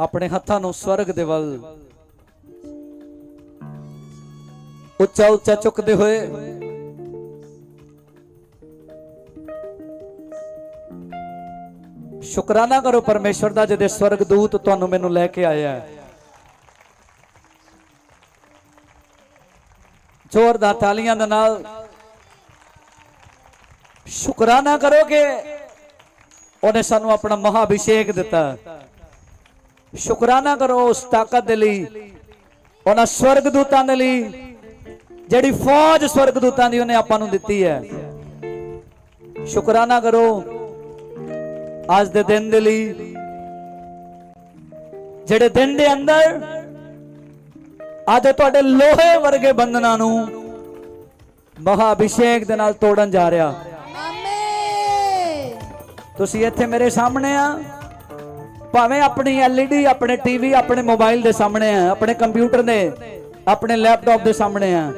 ਆਪਣੇ ਹੱਥਾਂ ਨੂੰ ਸਵਰਗ ਦੇ ਵੱਲ। ਉੱਚਾ ਉੱਚਾ ਚੁੱਕਦੇ ਹੋਏ। ਸ਼ੁਕਰਾਨਾ ਕਰੋ ਪਰਮੇਸ਼ਵਰ ਦਾ, ਜਿਹਦੇ ਸਵਰਗ ਦੂਤ ਤੁਹਾਨੂੰ ਮੈਨੂੰ ਲੈ ਕੇ ਆਇਆ ਹੈ। ਜ਼ੋਰਦਾਰ ਤਾਲੀਆਂ ਦੇ ਨਾਲ। ਸ਼ੁਕਰਾਨਾ ਕਰੋਗੇ, ਉਹਨੇ ਸਾਨੂੰ ਆਪਣਾ ਮਹਾਭਿਸ਼ੇਕ ਦਿੱਤਾ। ਸ਼ੁਕਰਾਨਾ ਕਰੋ ਉਸ ਤਾਕਤ ਦੇ ਲਈ ਉਹਨਾਂ ਸਵਰਗ ਦੂਤਾਂ ਦੇ ਲਈ ਜਿਹੜੀ ਫੌਜ ਸਵਰਗ ਦੂਤਾਂ ਦੀ ਉਹਨੇ ਆਪਾਂ ਨੂੰ ਦਿੱਤੀ ਹੈ। ਸ਼ੁਕਰਾਨਾ ਕਰੋ ਅੱਜ ਦੇ ਦਿਨ ਦੇ ਲਈ ਜਿਹੜੇ ਦਿਨ ਦੇ ਅੰਦਰ ਅੱਜ ਤੁਹਾਡੇ ਲੋਹੇ ਵਰਗੇ ਬੰਧਨਾਂ ਨੂੰ ਮਹਾਭਿਸ਼ੇਕ ਦੇ ਨਾਲ ਤੋੜਨ ਜਾ ਰਿਹਾ। ਤੁਸੀਂ ਇੱਥੇ ਮੇਰੇ ਸਾਹਮਣੇ ਆ। ਭਾਵੇਂ ਆਪਣੀ ਐਲਈਡੀ ਆਪਣੇ ਟੀਵੀ ਆਪਣੇ ਮੋਬਾਈਲ ਦੇ ਸਾਹਮਣੇ ਆ ਆਪਣੇ ਕੰਪਿਊਟਰ ਦੇ ਆਪਣੇ ਲੈਪਟਾਪ ਦੇ ਸਾਹਮਣੇ ਆ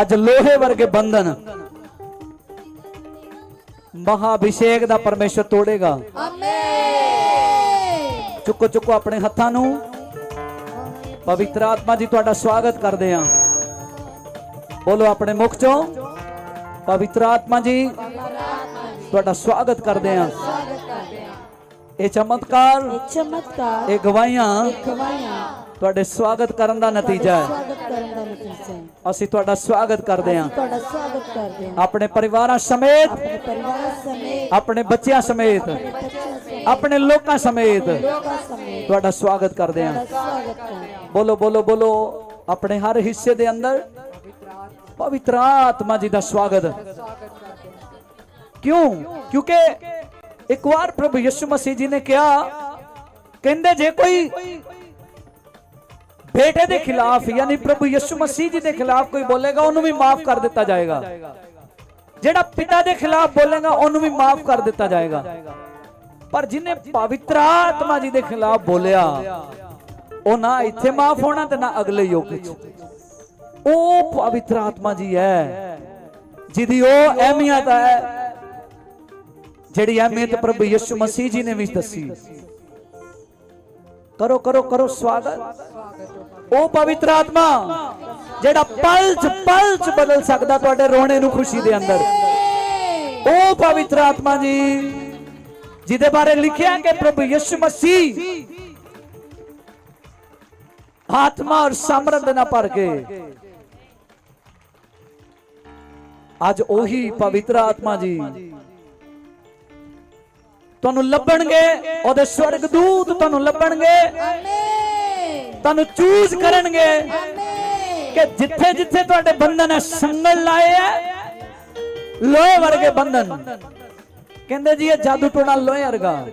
ਅੱਜ ਲੋਹੇ ਵਰਗੇ ਬੰਧਨ ਮਹਾਭਿਸ਼ੇਕ ਦਾ ਪਰਮੇਸ਼ਰ ਤੋੜੇਗਾ ਆਮੇਨ ਚੁੱਕੋ ਚੁੱਕੋ ਆਪਣੇ ਹੱਥਾਂ ਨੂੰ ਪਵਿੱਤਰ ਆਤਮਾ ਜੀ ਤੁਹਾਡਾ ਸਵਾਗਤ ਕਰਦੇ ਹਾਂ ਬੋਲੋ ਆਪਣੇ ਮੁਖ ਚੋਂ ਪਵਿੱਤਰ ਆਤਮਾ ਜੀ ਤੁਹਾਡਾ ਸਵਾਗਤ ਕਰਦੇ ਹਾਂ ਇਹ ਚਮਤਕਾਰ ਚਮਤਕਾਰ ਇਹ ਗਵਾਹੀਆਂ। ਗਵਾਈਆਂ ਤੁਹਾਡੇ ਸਵਾਗਤ ਕਰਨ ਦਾ ਨਤੀਜਾ ਹੈ। ਸਵਾਗਤ ਕਰਨ ਦਾ ਨਤੀਜਾ ਹੈ। ਅਸੀਂ ਤੁਹਾਡਾ ਸਵਾਗਤ ਕਰਦੇ ਹਾਂ। ਤੁਹਾਡਾ ਸਵਾਗਤ ਕਰਦੇ ਹਾਂ। ਆਪਣੇ ਪਰਿਵਾਰਾਂ ਸਮੇਤ ਆਪਣੇ ਪਰਿਵਾਰ ਸਮੇਤ ਆਪਣੇ ਬੱਚਿਆਂ ਸਮੇਤ ਆਪਣੇ ਲੋਕਾਂ ਸਮੇਤ ਤੁਹਾਡਾ ਸਵਾਗਤ ਕਰਦੇ ਹਾਂ। ਬੋਲੋ ਬੋਲੋ ਬੋਲੋ। ਆਪਣੇ ਹਰ ਹਿੱਸੇ ਦੇ ਅੰਦਰ ਪਵਿੱਤਰ ਆਤਮਾ ਜੀ ਦਾ ਸਵਾਗਤ। ਕਿਉਂ? ਕਿਉਂਕਿ ਇੱਕ ਵਾਰ ਪ੍ਰਭੂ ਯਿਸੂ ਮਸੀਹ ਜੀ ਨੇ ਕਿਹਾ, ਕਹਿੰਦੇ ਜੇ ਕੋਈ ਬੇਟੇ ਦੇ ਖਿਲਾਫ ਯਾਨੀ ਪ੍ਰਭੂ ਯਿਸੂ ਮਸੀਹ ਜੀ ਦੇ ਖਿਲਾਫ ਕੋਈ ਬੋਲੇਗਾ, ਉਹਨੂੰ ਵੀ ਮਾਫ ਕਰ ਦਿੱਤਾ ਜਾਏਗਾ। ਜਿਹੜਾ ਪਿਤਾ ਦੇ ਖਿਲਾਫ ਬੋਲੇਗਾ, ਉਹਨੂੰ ਵੀ ਮਾਫ ਕਰ ਦਿੱਤਾ ਜਾਏਗਾ। ਪਰ ਜਿਨੇ ਪਵਿੱਤਰ ਆਤਮਾ ਜੀ ਦੇ ਖਿਲਾਫ ਬੋਲਿਆ, ਉਹ ਨਾ ਇੱਥੇ ਮਾਫ ਹੋਣਾ ਤੇ ਨਾ ਅਗਲੇ ਯੁੱਗ ਵਿੱਚ। ਉਹ ਪਵਿੱਤਰ ਆਤਮਾ ਜੀ ਹੈ, ਜਿਹਦੀ ਉਹ ਅਹਿਮੀਅਤ ਹੈ ਜਿਹੜੀ ਅਹਿਮੀਅਤ ਪ੍ਰਭੂ ਯਿਸੂ ਮਸੀਹ ਜੀ ਨੇ ਵੀ ਦੱਸੀ। ਕਰੋ ਕਰੋ ਕਰੋ ਸਵਾਗਤ। ਉਹ ਪਵਿੱਤਰ ਆਤਮਾ ਜਿਹੜਾ ਪਲ ਚ ਬਦਲ ਸਕਦਾ ਤੁਹਾਡੇ ਰੋਣੇ ਨੂੰ ਖੁਸ਼ੀ ਦੇ ਅੰਦਰ। ਉਹ ਪਵਿੱਤਰ ਆਤਮਾ ਜੀ, ਜਿਹਦੇ ਬਾਰੇ ਲਿਖਿਆ ਕਿ ਪ੍ਰਭੂ ਯਿਸੂ ਮਸੀਹ ਆਤਮਾ ਔਰ ਸਮਰਥ ਦੇ ਨਾਲ ਭਰ ਕੇ ਅੱਜ ਉਹੀ ਪਵਿੱਤਰ ਆਤਮਾ ਜੀ ਤੁਹਾਨੂੰ ਲੱਭਣਗੇ ਉਹਦੇ ਸਵਰਗ ਦੂਤ ਤੁਹਾਨੂੰ ਲੱਭਣਗੇ। ਆਮੇਨ ਤੁਹਾਨੂੰ ਚੂਜ਼ ਕਰਨਗੇ ਆਮੇਨ ਕਿ ਜਿੱਥੇ ਜਿੱਥੇ ਤੁਹਾਡੇ ਬੰਧਨ ਹੈ ਸੰਗਲ ਲਾਏ ਹੈ ਲੋਹੇ ਵਰਗੇ ਬੰਧਨ। ਕਹਿੰਦੇ ਜੀ ਇਹ ਜਾਦੂ ਟੋਣਾ ਲੋਹੇ ਵਰਗਾ।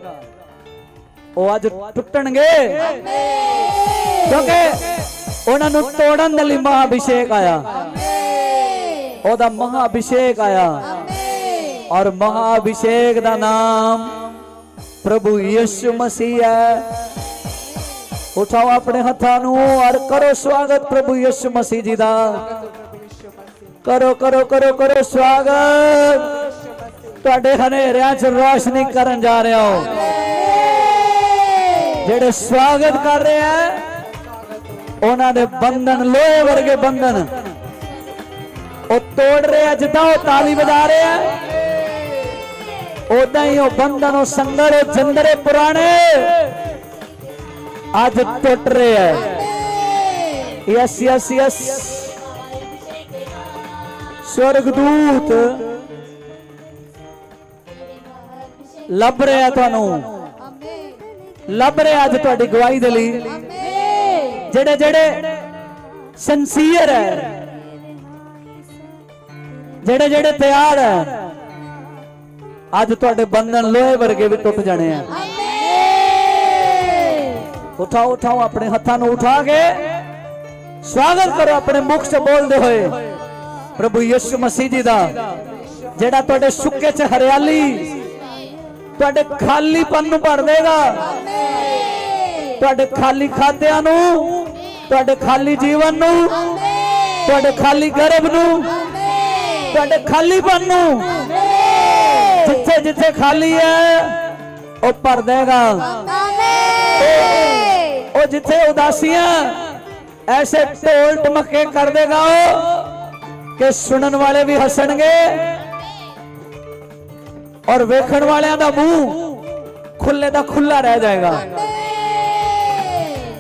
ਉਹ ਅੱਜ ਟੁੱਟਣਗੇ। ਕਿਉਂਕਿ ਉਹਨਾਂ ਨੂੰ ਤੋੜਨ ਦੇ ਲਈ ਮਹਾਭਿਸ਼ੇਕ ਆਇਆ। ਆਮੇਨ ਉਹਦਾ ਮਹਾਭਿਸ਼ੇਕ ਆਇਆ। ਆਮੇਨ ਔਰ ਮਹਾਭਿਸ਼ੇਕ ਦਾ ਨਾਮ ਪ੍ਰਭੂ ਯਿਸੂ ਮਸੀਹ ਹੈ। ਉਠਾਓ ਆਪਣੇ ਹੱਥਾਂ ਨੂੰ ਔਰ ਕਰੋ ਸਵਾਗਤ ਪ੍ਰਭੂ ਯਿਸੂ ਮਸੀਹ ਜੀ ਦਾ। ਕਰੋ ਕਰੋ ਕਰੋ ਕਰੋ ਸਵਾਗਤ। ਤੁਹਾਡੇ ਹਨੇਰਿਆਂ 'ਚ ਰੋਸ਼ਨੀ ਕਰਨ ਜਾ ਰਿਹਾ ਹਾਂ। ਜਿਹੜੇ ਸਵਾਗਤ ਕਰ ਰਹੇ ਆ, ਉਹਨਾਂ ਦੇ ਬੰਧਨ, ਲੋਹੇ ਵਰਗੇ ਬੰਧਨ। ਉਹ ਤੋੜ ਰਿਹਾ ਜਿੱਦਾਂ ਉਹ ਤਾਲੀ ਵਜਾ ਰਿਹਾ ਉਦਾਂ ਹੀ ਉਹ ਬੰਧਨ ਉਹ ਜੰਦਰੇ ਪੁਰਾਣੇ ਅੱਜ ਟੁੱਟ ਰਹੇ ਹੈ ਯਸ ਯਸ ਯਸ ਸਵਰਗਦੂਤ ਲੱਭ ਰਿਹਾ ਤੁਹਾਨੂੰ। ਲੱਭ ਰਿਹਾ ਅੱਜ ਤੁਹਾਡੀ ਗਵਾਹੀ ਦੇ ਲਈ। ਜਿਹੜੇ ਜਿਹੜੇ ਸੰਸੀਅਰ ਹੈ, ਜਿਹੜੇ ਜਿਹੜੇ ਤਿਆਰ ਹੈ ਅੱਜ ਤੁਹਾਡੇ ਬੰਧਨ ਲੋਹੇ ਵਰਗੇ ਵੀ ਟੁੱਟ ਜਾਣੇ ਆ। ਉਠਾਓ ਉਠਾਓ ਆਪਣੇ ਹੱਥਾਂ ਨੂੰ ਉਠਾ ਕੇ ਸਵਾਗਤ ਕਰੋ ਆਪਣੇ ਮੁਖ ਸੇ ਬੋਲਦੇ ਹੋਏ। ਪ੍ਰਭੂ ਯਿਸੂ ਮਸੀਹ ਜੀ ਦਾ ਜਿਹੜਾ ਤੁਹਾਡੇ ਸੁੱਕੇ ਚ ਹਰਿਆਲੀ ਤੁਹਾਡੇ ਖਾਲੀਪਨ ਨੂੰ ਭਰ ਦੇਗਾ ਆਮੇਨ। ਤੁਹਾਡੇ ਖਾਲੀ ਖਾਦਿਆਂ ਨੂੰ ਤੁਹਾਡੇ ਖਾਲੀ ਜੀਵਨ ਨੂੰ ਆਮੇਨ। ਤੁਹਾਡੇ ਖਾਲੀ ਗਰਭ ਨੂੰ ਆਮੇਨ। ਤੁਹਾਡੇ ਖਾਲੀਪਨ ਨੂੰ ਜਿੱਥੇ ਜਿੱਥੇ ਖਾਲੀ ਹੈ ਉਹ ਭਰ ਦੇਗਾ ਉਹ ਜਿੱਥੇ ਉਦਾਸੀਆਂ ਐਸੇ ਢੋਲ ਟਮਕੇ ਕਰ ਦੇਗਾ ਉਹ ਕਿ ਸੁਣਨ ਵਾਲੇ ਵੀ ਹੱਸਣਗੇ ਔਰ ਵੇਖਣ ਵਾਲਿਆਂ ਦਾ ਮੂੰਹ ਖੁੱਲੇ ਦਾ ਖੁੱਲਾ ਰਹਿ ਜਾਏਗਾ।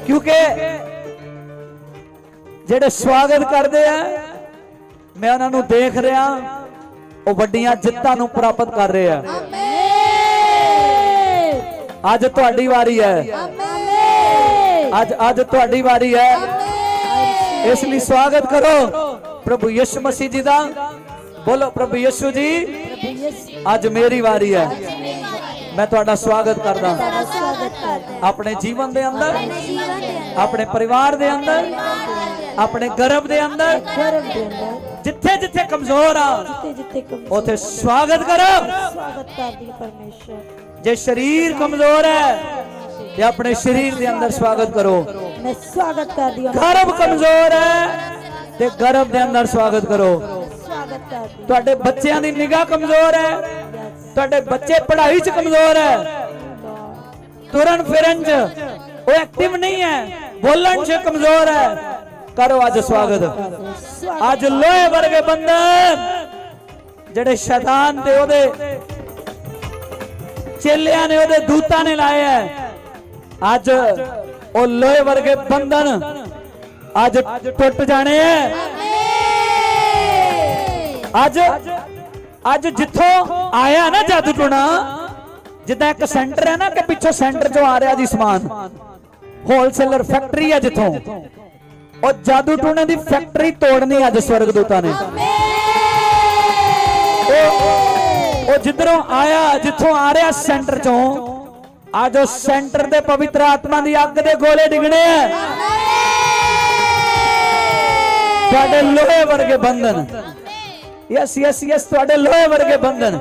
ਕਿਉਂਕਿ ਜਿਹੜੇ ਸਵਾਗਤ ਕਰਦੇ ਆ ਮੈਂ ਉਹਨਾਂ ਨੂੰ ਦੇਖ ਰਿਹਾ ਉਹ ਵੱਡੀਆਂ ਜਿੱਤਾਂ ਨੂੰ ਪ੍ਰਾਪਤ ਕਰ ਰਹੇ ਆ। ਅੱਜ ਤੁਹਾਡੀ ਵਾਰੀ ਹੈ। ਅੱਜ ਅੱਜ ਤੁਹਾਡੀ ਵਾਰੀ ਹੈ। ਇਸ ਲਈ ਸਵਾਗਤ ਕਰੋ ਪ੍ਰਭੂ ਯਿਸੂ ਮਸੀਹ ਜੀ ਦਾ। ਬੋਲੋ ਪ੍ਰਭੂ ਯਿਸੂ ਜੀ ਅੱਜ ਮੇਰੀ ਵਾਰੀ ਹੈ। ਮੈਂ ਤੁਹਾਡਾ ਸਵਾਗਤ ਕਰਦਾ। ਆਪਣੇ ਜੀਵਨ ਦੇ ਅੰਦਰ ਆਪਣੇ ਪਰਿਵਾਰ ਦੇ ਅੰਦਰ ਆਪਣੇ ਗਰਭ ਦੇ ਅੰਦਰ। ਜਿੱਥੇ ਜਿੱਥੇ ਕਮਜ਼ੋਰ ਆ ਜਿੱਥੇ ਕਮ ਉਥੇ ਸਵਾਗਤ ਕਰੋ। ਸਵਾਗਤ ਕਰਦੀ ਪਰਮੇਸ਼ਰ। ਜੇ ਸਰੀਰ ਕਮਜ਼ੋਰ ਹੈ ਤੇ ਆਪਣੇ ਸਰੀਰ ਦੇ ਅੰਦਰ ਸਵਾਗਤ ਕਰੋ। ਮੈਂ ਸਵਾਗਤ ਕਰਦੀ ਹਾਂ। ਗਰਭ ਕਮਜ਼ੋਰ ਹੈ ਤੇ ਗਰਭ ਦੇ ਅੰਦਰ ਸਵਾਗਤ ਕਰੋ। ਸਵਾਗਤ ਕਰਦੀ ਤੁਹਾਡੇ ਬੱਚਿਆਂ ਦੀ ਨਿਗਾਹ ਕਮਜ਼ੋਰ ਹੈ ਤੁਹਾਡੇ ਬੱਚੇ ਪੜ੍ਹਾਈ 'ਚ ਕਮਜ਼ੋਰ ਹੈ। ਤੁਰਨ ਫਿਰਨ 'ਚ ਉਹ ਐਕਟਿਵ ਨਹੀਂ ਹੈ ਬੋਲਣ 'ਚ ਕਮਜ਼ੋਰ ਹੈ। ਕਰੋ ਅੱਜ ਸਵਾਗਤ। ਅੱਜ ਲੋਹੇ ਵਰਗੇ ਬੰਧਨ ਜਿਹੜੇ ਸ਼ੈਤਾਨ ਤੇ ਉਹਦੇ ਚੇਲਿਆਂ ਨੇ, ਉਹਦੇ ਦੂਤਾਂ ਨੇ ਲਾਏ ਹੈ ਅੱਜ ਉਹ ਲੋਹੇ ਵਰਗੇ ਬੰਧਨ ਅੱਜ ਟੁੱਟ ਜਾਣੇ ਹੈ ਅੱਜ ਅੱਜ ਜਿੱਥੋਂ ਆਇਆ ਨਾ ਜਾਦੂ ਟੂਣਾ, ਜਿੱਦਾਂ ਇੱਕ ਸੈਂਟਰ ਹੈ ਨਾ ਕਿ ਪਿੱਛੋਂ ਸੈਂਟਰ ਚੋਂ ਆ ਰਿਹਾ ਜੀ ਸਮਾਨ। ਹੋਲਸੇਲਰ ਫੈਕਟਰੀ ਹੈ ਜਿੱਥੋਂ। ਉਹ ਜਾਦੂ ਟੂਣੇ ਦੀ ਫੈਕਟਰੀ ਤੋੜਨੀ ਅੱਜ ਸਵਰਗਦੂਤਾਂ ਨੇ। ਉਹ ਉਹ ਜਿੱਧਰੋਂ ਆਇਆ ਜਿੱਥੋਂ ਆ ਰਿਹਾ ਸੈਂਟਰ ਚੋਂ ਅੱਜ ਉਹ ਸੈਂਟਰ ਦੇ ਪਵਿੱਤਰ ਆਤਮਾ ਦੀ ਅੱਗ ਦੇ ਗੋਲੇ ਡਿਗਣੇ ਆ। ਤੁਹਾਡੇ ਲੋਹੇ ਵਰਗੇ ਬੰਧਨ। ਯਸ ਯਸ ਯਸ ਤੁਹਾਡੇ ਲੋਹੇ ਵਰਗੇ ਬੰਧਨ।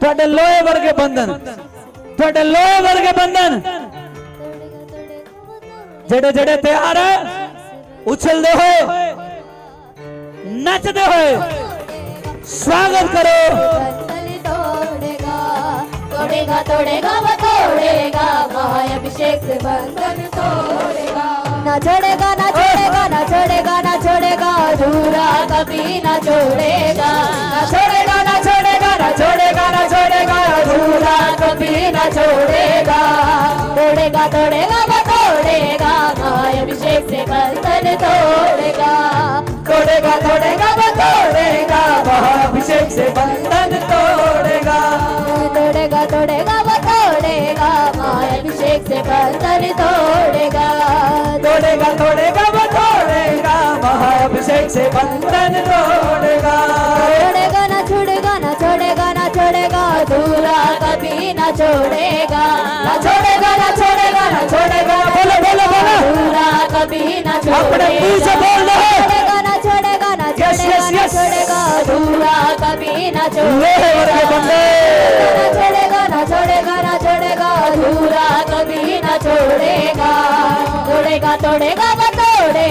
ਤੁਹਾਡੇ ਲੋਹੇ ਵਰਗੇ ਬੰਧਨ। ਤੁਹਾਡੇ ਲੋਹੇ ਵਰਗੇ ਬੰਧਨ। ਜਿਹੜੇ ਜਿਹੜੇ ਤਿਆਰ ਹੈ ਉਛਲਦੇ ਹੋਏ ਨੱਚਦੇ ਹੋਏ। ਸਵਾਗਤ ਕਰੋ। तोड़ेगा तोड़ेगा वो तोड़ेगा महाअभिषेक से बंधन तोड़ेगा ना छोड़ेगा ना छोड़ेगा ना छोड़ेगा ना छोड़ेगा अधूरा कभी ना छोड़ेगा ना छोड़ेगा ना छोड़ेगा ना छोड़ेगा ना छोड़ेगा अधूरा कभी ना छोड़ेगा तोड़ेगा तोड़ेगा वो तोड़ेगा महाअभिषेक से बंधन तोड़ेगा तोड़ेगा तोड़ेगा वो तोड़ेगा महाअभिषेक से बंधन అతని తోడేగా తోడేగా తోడేగా తోడేగా మహాభిషేక్ సే బంధన్ తోడేగా. తోడేగా నా చూడేగా నా చూడేగా నా చూడేగా దూరా కభీ నా చూడేగా నా చూడేగా నా చూడేగా నా చూడేగా బోలో బోలో బోలో. దూరా కభీ నా చూడేగా छोड़ेगा बंदे ना छोड़ेगा ना छोड़ेगा ना छोड़ेगा अधूरा कभी ना छोड़ेगा तोड़ेगा तोड़ेगा वो तोड़ेगा